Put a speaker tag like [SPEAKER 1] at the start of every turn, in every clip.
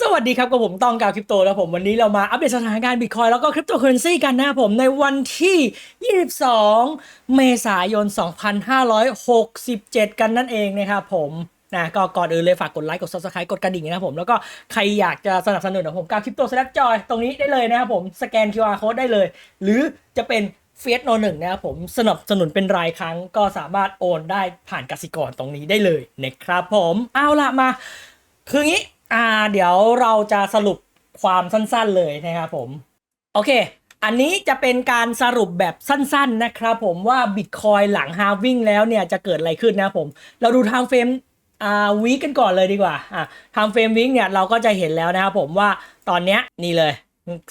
[SPEAKER 1] สวัสดีครับกับผมตองกาวคริปโตแล้วผมวันนี้เรามาอัปเดตสถานการณ์บิตคอยแล้วก็คริปโตเคอเรนซีกันนะครับผมในวันที่ 22 เมษายน 2567 กันนั่นเองนะครับผมนะก็ก่อนอื่นเลยฝากกดไลค์กด subscribe กดกระดิ่งนะครับผมแล้วก็ใครอยากจะสนับสนุนผมกาวคริปโตสแลปจอยตรงนี้ได้เลยนะครับผมสแกน QR code ได้เลย หรือจะเป็นเฟียสโนหนึ่งนะครับผมสนับสนุนเป็นรายครั้งก็สามารถโอนได้ผ่านกสิกรตรงนี้ได้เลยนะครับผมเอาละมา คืองี้ อ่าเดี๋ยวเราจะสรุปความสั้นๆเลยนะครับผม โอเค อันนี้จะเป็นการสรุปแบบสั้นๆนะครับผมว่าบิตคอยหลังฮาวิ่งแล้วเนี่ยจะเกิดอะไรขึ้นนะผม เราดูทางเฟรมอ่าวีกันก่อนเลยดีกว่าอ่าทางเฟรมวีเนี่ยเราก็จะเห็นแล้วนะครับผมว่าตอนเนี้ยนี่เลย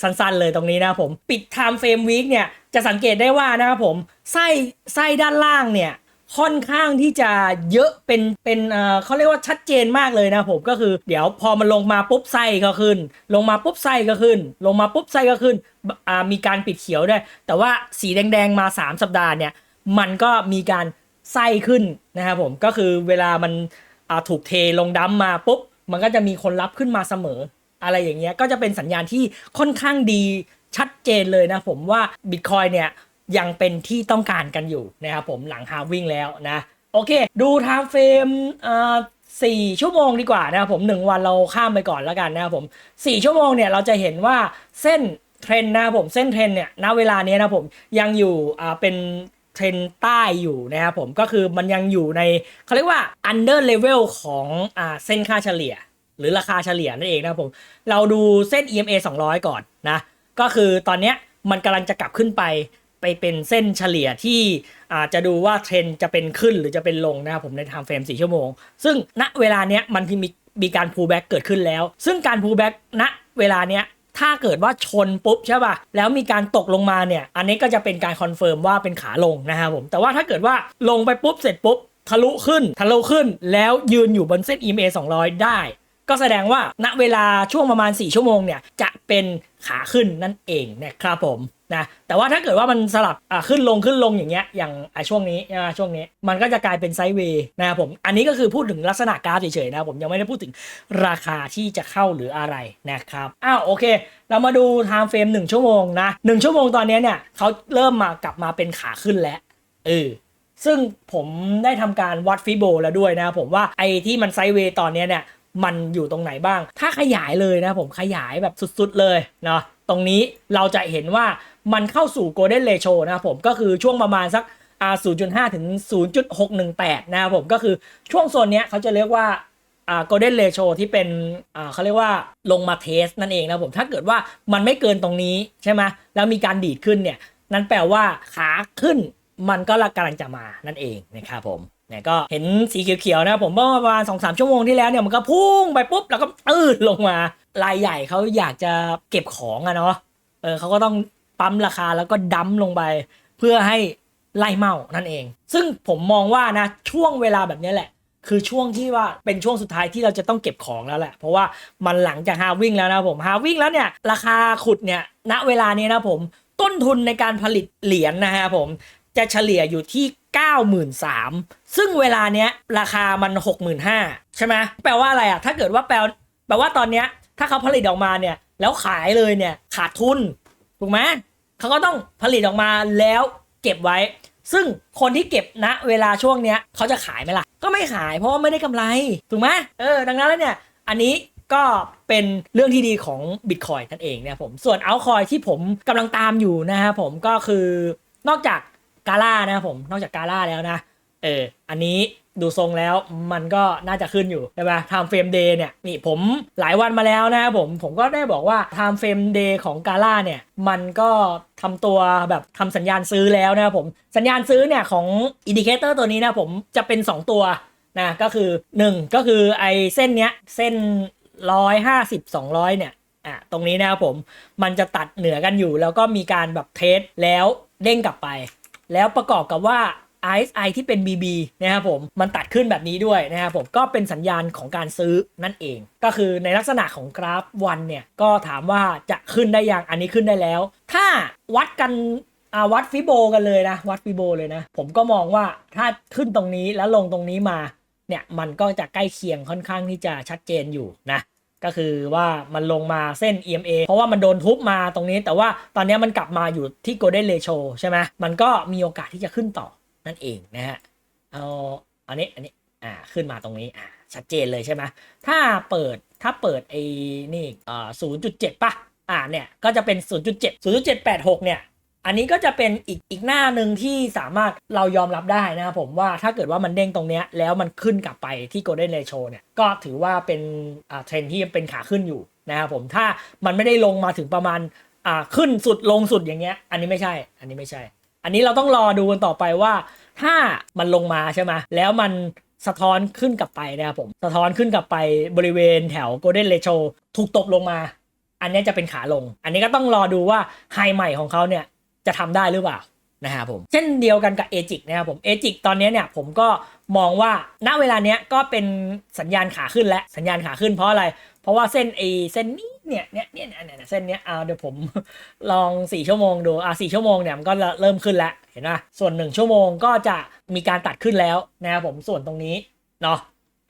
[SPEAKER 1] สั้นๆเลยตรงนี้นะผมปิด time frame week เนี่ยจะสังเกตได้ว่านะครับผมไส้ไส้ด้านล่างเนี่ย ค่อนข้างที่จะเยอะเป็นเป็นเขาเรียกว่าชัดเจนมากเลยนะผมก็คือเดี๋ยวพอมันลงมาปุ๊บไส้ก็ขึ้น ลงมาปุ๊บไส้ก็ขึ้น ลงมาปุ๊บไส้ก็ขึ้นมีการปิดเขียวด้วยแต่ว่าสีแดงๆมา 3 สัปดาห์เนี่ยมันก็มีการไส้ขึ้นนะครับผมก็คือเวลามันถูกเทลงดัมมาปุ๊บมันก็จะมีคนรับขึ้นมาเสมอ อะไรอย่างเงี้ยก็จะเป็นสัญญาณที่ค่อนข้างดีชัดเจนเลยนะผมว่า Bitcoin เนี่ย ยังเป็นที่ต้องการกันอยู่นะครับผมหลังฮาวิ่งแล้วนะ โอเค ดูไทม์เฟรมอ่าสี่ชั่วโมงดีกว่านะครับผมหนึ่งวันเราข้ามไปก่อนแล้วกันนะครับผมสี่ชั่วโมงเนี่ยเราจะเห็นว่าเส้นเทรนนะครับผมเส้นเทรนเนี่ยณเวลานี้นะผมยังอยู่อ่าเป็นเทรนใต้อยู่นะครับผมก็คือมันยังอยู่ในเขาเรียกว่า under level ของอ่าเส้นค่าเฉลี่ย หรือราคาเฉลี่ยนั่นเองนะครับผมเราดูเส้น EMA 200 ก่อนนะก็คือตอนเนี้ยมันกำลังจะกลับขึ้นไป ไปเป็นเส้นเฉลี่ยที่อาจจะดูว่าเทรนด์จะเป็นขึ้นหรือจะเป็นลงนะครับผมใน time frame 4ชั่วโมง ซึ่งณเวลาเนี้ยมันมีมีการ pullback เกิดขึ้นแล้ว ซึ่งการ pullback ณเวลาเนี้ยถ้าเกิดว่าชนปุ๊บใช่ป่ะ แล้วมีการตกลงมาเนี่ย อันนี้ก็จะเป็นการคอนเฟิร์มว่าเป็นขาลงนะครับผม แต่ว่าถ้าเกิดว่าลงไปปุ๊บเสร็จปุ๊บทะลุขึ้น ทะลุขึ้น แล้วยืนอยู่บนเส้น EMA 200 ได้ ก็แสดงว่าณเวลาช่วงประมาณ 4 ชั่วโมงเนี่ย จะเป็นขาขึ้นนั่นเองนะครับผม นะแต่ว่าถ้าเกิดว่ามันสลับอ่าขึ้นลงขึ้นลงอย่างเงี้ยอย่างอช่วงนี้อ่ช่วงนี้มันก็จะกลายเป็นไซด์เวย์นะครับผมอันนี้ก็คือพูดถึงลักษณะกราฟเฉยๆนะผมยังไม่ได้พูดถึงราคาที่จะเข้าหรืออะไรนะครับอ้าวโอเค เรามาดูไทม์เฟรม1ชั่วโมงนะ1ชั่วโมงตอนนี้เนี่ยเขาเริ่มมากลับมาเป็นขาขึ้นแล้วเออซึ่งผมได้ทำการวัดฟิโบแล้วด้วยนะผมว่าไอ้ที่มันไซด์เวย์ตอนนี้เนี่ยมันอยู่ตรงไหนบ้าง ถ้าขยายเลยนะผมขยายแบบสุดๆเลยเนาะตรงนี้เราจะเห็นว่า มันเข้าสู่ Golden Ratio นะครับผมก็คือช่วงประมาณสักอ่า0.5 ถึง 0.618 นะครับผมก็คือช่วงโซนเนี้ยเขาจะเรียกว่าอ่า golden ratio ที่เป็นอ่าเขาเรียกว่าลงมาเทสนั่นเองนะครับผมถ้าเกิดว่ามันไม่เกินตรงนี้ใช่ไหมแล้วมีการดีดขึ้นเนี่ยนั่นแปลว่าขาขึ้นมันก็กำลังจะมานั่นเองนะครับผมเนี่ยก็เห็นสีเขียวๆนะครับผมเมื่อประมาณสองสามชั่วโมงที่แล้วเนี่ยมันก็พุ่งไปปุ๊บแล้วก็ตืดลงมารายใหญ่เขาอยากจะเก็บของอะเนาะเออเขาก็ต้อง ปั๊มราคาแล้วก็ดั้มลงไป เพื่อให้ไล่เมานั่นเอง ซึ่งผมมองว่านะช่วงเวลาแบบนี้แหละ คือช่วงที่ว่าเป็นช่วงสุดท้ายที่เราจะต้องเก็บของแล้วแหละ เพราะว่ามันหลังจากฮาวิ่งแล้วนะผมฮาวิ่งแล้วเนี่ยราคาขุดเนี่ยณเวลานี้นะผมต้นทุนในการผลิตเหรียญนะฮะผมจะเฉลี่ยอยู่ที่ 93,000ซึ่งเวลาเนี้ยราคามัน 65,000ใช่ไหมแปลว่าอะไรอะถ้าเกิดว่าแปลแปลว่าตอนเนี้ยถ้าเขาผลิตออกมาเนี่ยแล้วขายเลยเนี่ยขาดทุนถูกไหม เขาก็ต้องผลิตออกมาแล้วเก็บไว้ ซึ่งคนที่เก็บณเวลาช่วงเนี้ยเขาจะขายไหมล่ะ ก็ไม่ขายเพราะว่าไม่ได้กำไร ถูกไหมเออ ดังนั้นแล้วเนี่ย อันนี้ก็เป็นเรื่องที่ดีของ Bitcoin นั่นเองเนะครับผม ส่วนเอาคอยที่ผมกำลังตามอยู่นะครับผมก็คือนอกจากกาล่านะครับผม นอกจากกาล่าแล้วนะ เออ อันนี้ ดูทรงแล้วมันก็น่าจะขึ้นอยู่ใช่ไหม time frame day เนี่ยนี่ผมหลายวันมาแล้วนะครับผมผมก็ได้บอกว่า time frame day ของกาล่าเนี่ยมันก็ทำตัวแบบทำสัญญาณซื้อแล้วนะครับผมสัญญาณซื้อเนี่ยของอินดิเคเตอร์ตัวนี้นะผมจะเป็น 2 ตัวนะก็คือ 1 ก็คือไอเส้นเนี้ยเส้น 150 200 เนี่ยอะตรงนี้นะครับผมมันจะตัดเหนือกันอยู่ แล้วก็มีการแบบเทสแล้วเด้งกลับไป แล้วประกอบกับว่า RSI ที่เป็น BB นะครับผมมันตัดขึ้นแบบนี้ด้วยนะครับผมก็เป็นสัญญาณของการซื้อนั่นเอง ก็คือในลักษณะของกราฟวันเนี่ยก็ถามว่าจะขึ้นได้ยังอันนี้ขึ้นได้แล้ว ถ้าวัดกันอาวัดฟิโบกันเลยนะ วัดฟิโบเลยนะ ผมก็มองว่าถ้าขึ้นตรงนี้แล้วลงตรงนี้มาเนี่ยมันก็จะใกล้เคียงค่อนข้างที่จะชัดเจนอยู่นะก็คือว่ามันลงมาเส้น EMA เพราะว่ามันโดนทุบมาตรงนี้ แต่ว่าตอนนี้มันกลับมาอยู่ที่ Golden Ratio ใช่ไหมมันก็มีโอกาสที่จะขึ้นต่อ นั่นเองนะฮะเอาอันนี้อันนี้อ่าขึ้นมาตรงนี้อ่าชัดเจนเลยใช่ไหมถ้าเปิดถ้าเปิดไอ้นี่อ่า0.7ป่ะอ่าเนี่ยก็จะเป็น 0.7 0.786 เนี่ย อันนี้ก็จะเป็นอีกอีกหน้าหนึ่งที่สามารถเรายอมรับได้นะครับผมว่าถ้าเกิดว่ามันเด้งตรงเนี้ยแล้วมันขึ้นกลับไปที่ Golden Ratio เนี่ยก็ถือว่าเป็นอ่าเทรนที่เป็นขาขึ้นอยู่นะครับผมถ้ามันไม่ได้ลงมาถึงประมาณอ่าขึ้นสุดลงสุดอย่างเงี้ยอันนี้ไม่ใช่ อันนี้ไม่ใช่ อันนี้เราต้องรอดูกันต่อไปว่า ถ้ามันลงมาใช่ไหมแล้วมันสะท้อนขึ้นกลับไปนะครับผม สะท้อนขึ้นกลับไปบริเวณแถวโกลเด้นเลโชถูกตบลงมา อันนี้จะเป็นขาลง อันนี้ก็ต้องรอดูว่าไฮใหม่ของเขาเนี่ยจะทำได้หรือเปล่า นะครับผม เช่นเดียวกันกับเอจิกนะครับผมเอจิกตอนนี้เนี่ยผมก็มองว่าณเวลาเนี้ยก็เป็นสัญญาณขาขึ้นและสัญญาณขาขึ้นเพราะอะไร เพราะว่าเส้นไอเส้นนี้เนี่ยเนี่ยเนี่ยเนี่ยเส้นเนี้ยเอาเดี๋ยวผมลอง 4 ชั่วโมงดูอะ4ชั่วโมงเนี่ยมันก็เริ่มขึ้นแล้วเห็นไหมส่วน 1 ชั่วโมงก็จะมีการตัดขึ้นแล้วนะครับผมส่วนตรงนี้เนาะ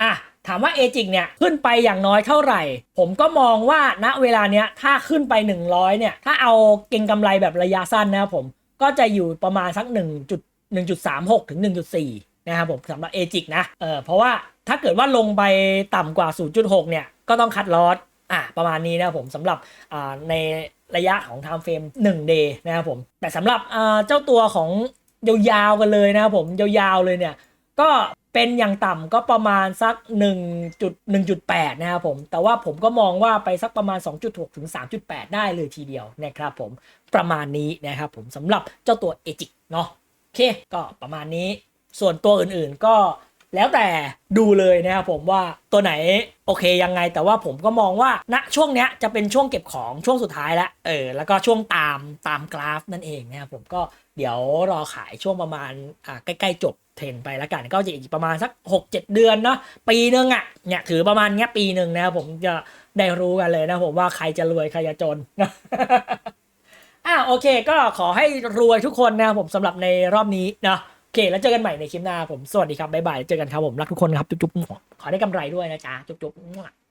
[SPEAKER 1] อะถามว่าเอจิกเนี่ยขึ้นไปอย่างน้อยเท่าไหร่ ผมก็มองว่าณเวลาเนี้ยถ้าขึ้นไป 100เนี่ยถ้าเอาเก็งกำไรแบบระยะสั้นนะครับผม ก็จะอยู่ประมาณสัก 1 1.36 ถึง 1.4 นะครับผมสำหรับเอจิกนะเออเพราะว่าถ้าเกิดว่าลงไปต่ำกว่า 0.6 เนี่ย ก็ต้องคัดลอสอะประมาณนี้นะครับผมสำหรับอ่าในระยะของ time frame 1 day นะครับผม แต่สำหรับอ่าเจ้าตัวของยาวๆกันเลยนะครับผมยาวๆเลยเนี่ยก็ เป็นอย่างต่ำก็ประมาณสัก 1.1.8 นะครับผม แต่ว่าผมก็มองว่าไปสักประมาณ 2.6 ถึง 3.8 ได้เลยทีเดียวนะครับผมประมาณนี้นะครับผมสำหรับเจ้าตัวเอจิกเนาะโอเค ก็ประมาณนี้ส่วนตัวอื่นๆก็แล้วแต่ดูเลยนะครับผมว่าตัวไหนโอเคยังไง แต่ว่าผมก็มองว่าณช่วงเนี้ยจะเป็นช่วงเก็บของช่วงสุดท้ายแล้วเออแล้วก็ช่วงตามตามกราฟนั่นเองนะครับผมก็ เดี๋ยวรอขายช่วงประมาณอ่าใกล้ๆจบเทรนไปแล้วกันก็จะอีกประมาณสัก 6-7 เดือนเนาะปีหนึ่งอะ่ะเนี่ยถือประมาณเนี้ยปีหนึ่งนะครับผมจะได้รู้กันเลยนะผมว่าใครจะรวยใครจะจนอะโอเค ก็ขอให้รวยทุกคนนะครับผมสำหรับในรอบนี้นะโอเค แล้วเจอกันใหม่ในคลิปหน้าผมสวัสดีครับบ๊ายบายเจอกันครับผมรักทุกคนครับจุ๊บๆขอได้กำไรด้วยนะจ๊ะจุ๊บๆ